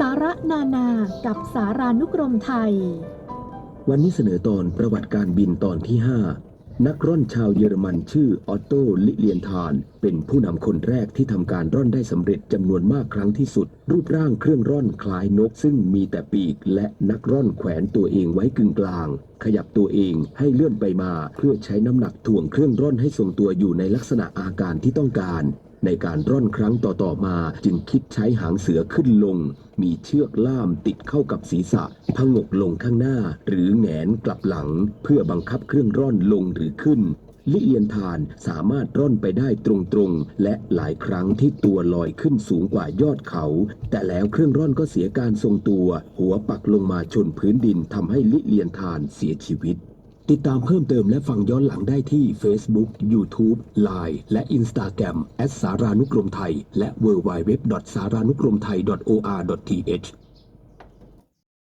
สาระนานากับสารานุกรมไทย วันนี้เสนอตอนประวัติการบินตอนที่ 5 นักร่อนชาวเยอรมันชื่อออตโตลิเลียนทาน เป็นผู้นำคนแรกที่ทำการร่อนได้สำเร็จจำนวนมากครั้งที่สุด รูปร่างเครื่องร่อนคล้ายนกซึ่งมีแต่ปีก และนักร่อนแขวนตัวเองไว้กึ่งกลาง ขยับตัวเองให้เลื่อนไปมา เพื่อใช้น้ำหนักถ่วงเครื่องร่อนให้ทรงตัวอยู่ในลักษณะอาการที่ต้องการ ในการร่อนครั้งต่อๆมาจึงคิดใช้หางเสือขึ้นลง มีเชือกล่ามติดเข้ากับศีรษะพงกลงข้างหน้า หรือแหงนกลับหลัง เพื่อบังคับเครื่องร่อนลงหรือขึ้นลิเอียนทานสามารถร่อนไปได้ตรงๆ และหลายครั้งที่ตัวลอยขึ้นสูงกว่ายอดเขา แต่แล้วเครื่องร่อนก็เสียการทรงตัว หัวปักลงมาชนพื้นดินทำให้ลิเลียนทานเสียชีวิต ติดตามเพิ่มเติมและฟังย้อนหลังได้ที่ Facebook, YouTube, Line และ Instagram แอดสารานุกรมไทย และ w w w สารานุกรมไทย .or.th